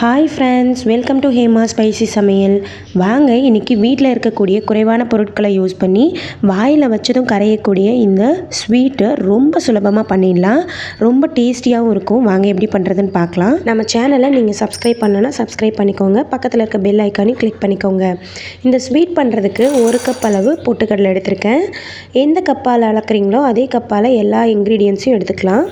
Hi friends welcome to Hema spicy சமையல் வாங்க இன்றைக்கி வீட்டில் இருக்கக்கூடிய குறைவான பொருட்களை யூஸ் பண்ணி வாயில் வச்சதும் கரையக்கூடிய இந்த ஸ்வீட்டை ரொம்ப சுலபமாக பண்ணிடலாம். ரொம்ப டேஸ்டியாகவும் இருக்கும். வாங்க எப்படி பண்ணுறதுன்னு பார்க்கலாம். நம்ம சேனலை நீங்கள் சப்ஸ்கிரைப் பண்ணனா சப்ஸ்கிரைப் பண்ணிக்கோங்க. பக்கத்தில் இருக்க பெல் ஐக்கானையும் கிளிக் பண்ணிக்கோங்க. இந்த ஸ்வீட் பண்ணுறதுக்கு ஒரு கப் அளவு பொட்டுக்கடலை எடுத்திருக்கேன். எந்த கப்பால் அளக்குறீங்களோ அதே கப்பால் எல்லா இன்க்ரீடியன்ஸையும் எடுத்துக்கலாம்.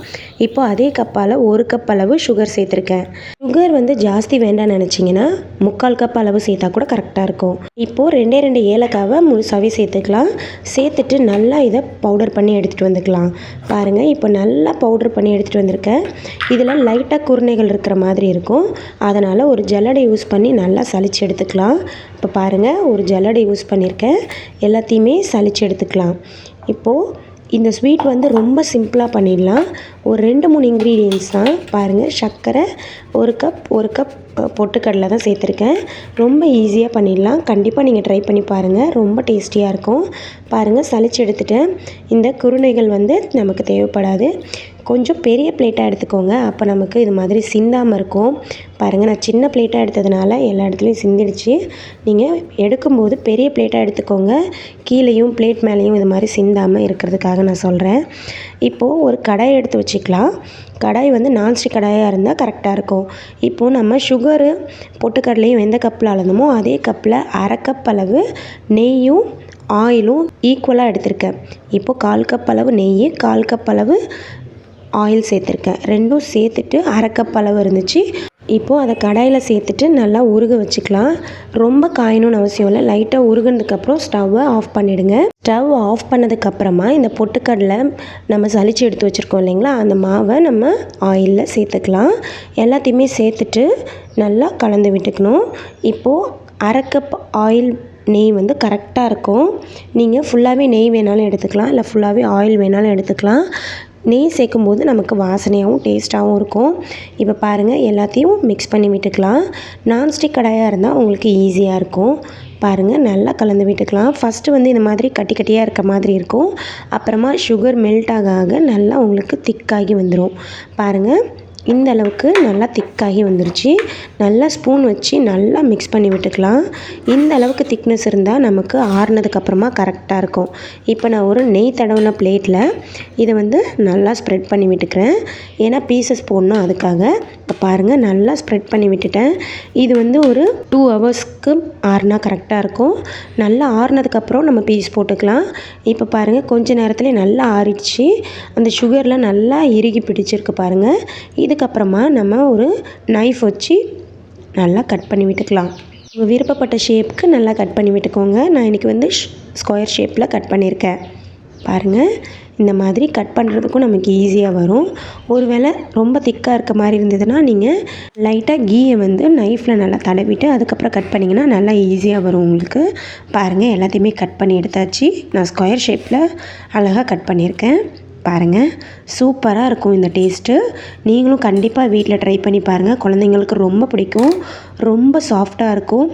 இப்போ அதே கப்பால் ஒரு கப் அளவு சுகர் சேர்த்துருக்கேன். சுகர் வந்து ஜா ஜாஸ்தி வேண்டாம்னு நினச்சிங்கன்னா முக்கால் கப் அளவு சேர்த்தா கூட கரெக்டாக இருக்கும். இப்போது ரெண்டே ரெண்டு ஏலக்காவை முழுசாகவே சேர்த்துக்கலாம். சேர்த்துட்டு நல்லா இதை பவுடர் பண்ணி எடுத்துகிட்டு வந்துக்கலாம். பாருங்கள் இப்போ நல்லா பவுடர் பண்ணி எடுத்துகிட்டு வந்திருக்கேன். இதில் லைட்டாக குருணைகள் இருக்கிற மாதிரி இருக்கும். அதனால் ஒரு ஜல்லடை யூஸ் பண்ணி நல்லா சளிச்சு எடுத்துக்கலாம். இப்போ பாருங்கள் ஒரு ஜல்லடை யூஸ் பண்ணியிருக்கேன் எல்லாத்தையுமே சளிச்சு எடுத்துக்கலாம். இப்போது இந்த ஸ்வீட் வந்து ரொம்ப சிம்பிளாக பண்ணிடலாம். ஒரு ரெண்டு மூணு இன்க்ரீடியன்ஸ் தான். பாருங்கள் சர்க்கரை ஒரு கப் ஒரு கப் பொட்டுக்கடலை தான் சேர்த்துருக்கேன். ரொம்ப ஈஸியாக பண்ணிடலாம். கண்டிப்பாக நீங்கள் ட்ரை பண்ணி பாருங்கள் ரொம்ப டேஸ்டியாக இருக்கும். பாருங்கள் சளிச்சு எடுத்துட்டேன். இந்த குருணைகள் வந்து நமக்கு தேவைப்படாது. கொஞ்சம் பெரிய பிளேட்டாக எடுத்துக்கோங்க. அப்போ நமக்கு இது மாதிரி சிந்தாமல் இருக்கும். பாருங்கள் நான் சின்ன பிளேட்டாக எடுத்ததுனால எல்லா இடத்துலையும் சிந்திடுச்சு. நீங்கள் எடுக்கும்போது பெரிய பிளேட்டாக எடுத்துக்கோங்க. கீழேயும் பிளேட் மேலேயும் இது மாதிரி சிந்தாமல் இருக்கிறதுக்காக நான் சொல்கிறேன் இப்போது ஒரு கடாய் எடுத்து வச்சுக்கலாம். கடாய் வந்து நான்ஸ்டிக் கடாயாக இருந்தால் கரெக்டாக இருக்கும். இப்போது நம்ம சுகரு பொட்டுக்கடலையும் எந்த கப்பில் அளந்தோமோ அதே கப்பில் அரை கப் அளவு நெய்யும் ஆயிலும் ஈக்குவலாக எடுத்திருக்கேன். இப்போது கால் கப் அளவு நெய் கால் கப் அளவு ஆயில் சேர்த்துருக்கேன். ரெண்டும் சேர்த்துட்டு அரை கப் அளவு இருந்துச்சு. இப்போது அதை கடாயில் சேர்த்துட்டு நல்லா உருக வச்சுக்கலாம். ரொம்ப காயணும்னு அவசியம் இல்லை. லைட்டாக உருகினதுக்கப்புறம் ஸ்டவ்வை ஆஃப் பண்ணிவிடுங்க ஸ்டவ் ஆஃப் பண்ணதுக்கப்புறமா இந்த பொட்டுக்கடலை நம்ம சளிச்சு எடுத்து வச்சுருக்கோம் இல்லைங்களா? அந்த மாவை நம்ம ஆயிலில் சேர்த்துக்கலாம். எல்லாத்தையுமே சேர்த்துட்டு நல்லா கலந்து விட்டுக்கணும். இப்போது அரை கப் ஆயில் நெய் வந்து கரெக்டாக இருக்கும். நீங்கள் ஃபுல்லாகவே நெய் வேணாலும் எடுத்துக்கலாம். இல்லை ஃபுல்லாகவே ஆயில் வேணாலும் எடுத்துக்கலாம். நெய் சேர்க்கும்போது நமக்கு வாசனையாகவும் டேஸ்ட்டாகவும் இருக்கும். இப்போ பாருங்கள் எல்லாத்தையும் மிக்ஸ் பண்ணி விட்டுக்கலாம். நான்ஸ்டிக் கடாயாக இருந்தால் உங்களுக்கு ஈஸியாக இருக்கும். பாருங்கள் நல்லா கலந்து விட்டுக்கலாம். ஃபஸ்ட்டு வந்து இந்த மாதிரி கட்டி கட்டியாக இருக்க மாதிரி இருக்கும். அப்புறமா சுகர் மெல்ட் ஆக ஆக நல்லா உங்களுக்கு திக்காகி வந்துடும் பாருங்கள் இந்த அளவுக்கு நல்லா திக்காகி வந்துருச்சு. நல்லா ஸ்பூன் வச்சு நல்லா மிக்ஸ் பண்ணி விட்டுக்கலாம். இந்த அளவுக்கு திக்னஸ் இருந்தால் நமக்கு ஆறுனதுக்கப்புறமா கரெக்டாக இருக்கும். இப்போ நான் ஒரு நெய் தடவின பிளேட்டில் இதை வந்து நல்லா ஸ்ப்ரெட் பண்ணி விட்டுக்கிறேன். ஏன்னா பீசஸ் போடணும் அதுக்காக. இப்போ பாருங்கள் நல்லா ஸ்ப்ரெட் பண்ணி விட்டுட்டேன். இது வந்து ஒரு டூ ஹவர்ஸ்க்கு ஆறுனா கரெக்டாக இருக்கும். நல்லா ஆறுனதுக்கப்புறம் நம்ம பீஸ் போட்டுக்கலாம். இப்போ பாருங்கள் கொஞ்ச நேரத்துலேயே நல்லா ஆறிடுச்சு. அந்த சுகரில் நல்லா இறுகி பிடிச்சிருக்கு பாருங்கள் இது இதுக்கப்புறமா நம்ம ஒரு நைஃப் வச்சு நல்லா கட் பண்ணி விட்டுக்கலாம். உங்கள் விருப்பப்பட்ட ஷேப்புக்கு நல்லா கட் பண்ணி விட்டுக்கோங்க. நான் இன்றைக்கி வந்து ஸ்கொயர் ஷேப்பில் கட் பண்ணியிருக்கேன். பாருங்கள் இந்த மாதிரி கட் பண்ணுறதுக்கும் நமக்கு ஈஸியாக வரும். ஒருவேளை ரொம்ப திக்காக இருக்க மாதிரி இருந்ததுன்னா நீங்கள் லைட்டாக கீயை வந்து நைஃப்பில் நல்லா தடவிட்டு அதுக்கப்புறம் கட் பண்ணிங்கன்னா நல்லா ஈஸியாக வரும் உங்களுக்கு. பாருங்கள் எல்லாத்தையுமே கட் பண்ணி எடுத்தாச்சு. நான் ஸ்கொயர் ஷேப்பில் அழகாக கட் பண்ணியிருக்கேன். பாருங்கள் சூப்பராக இருக்கும் இந்த டேஸ்ட்டு நீங்களும் கண்டிப்பாக வீட்டில் ட்ரை பண்ணி பாருங்கள் குழந்தைங்களுக்கு ரொம்ப பிடிக்கும். ரொம்ப சாஃப்டாக இருக்கும்.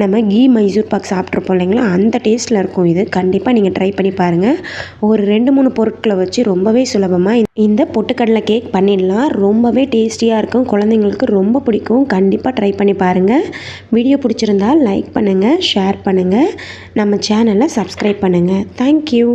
நம்ம கீ மைசூர் பாக் சாப்பிட்ருப்போம் இல்லைங்களா? அந்த டேஸ்ட்டில் இருக்கும் இது. கண்டிப்பாக நீங்கள் ட்ரை பண்ணி பாருங்கள் ஒரு ரெண்டு மூணு பொருட்களை வச்சு ரொம்பவே சுலபமாக இந்த பொட்டுக்கடலை கேக் பண்ணிடலாம். ரொம்பவே டேஸ்டியாக இருக்கும். குழந்தைங்களுக்கு ரொம்ப பிடிக்கும். கண்டிப்பாக ட்ரை பண்ணி பாருங்கள் வீடியோ பிடிச்சிருந்தால் லைக் பண்ணுங்கள் ஷேர் பண்ணுங்கள் நம்ம சேனலை சப்ஸ்கிரைப் பண்ணுங்கள் தேங்க்யூ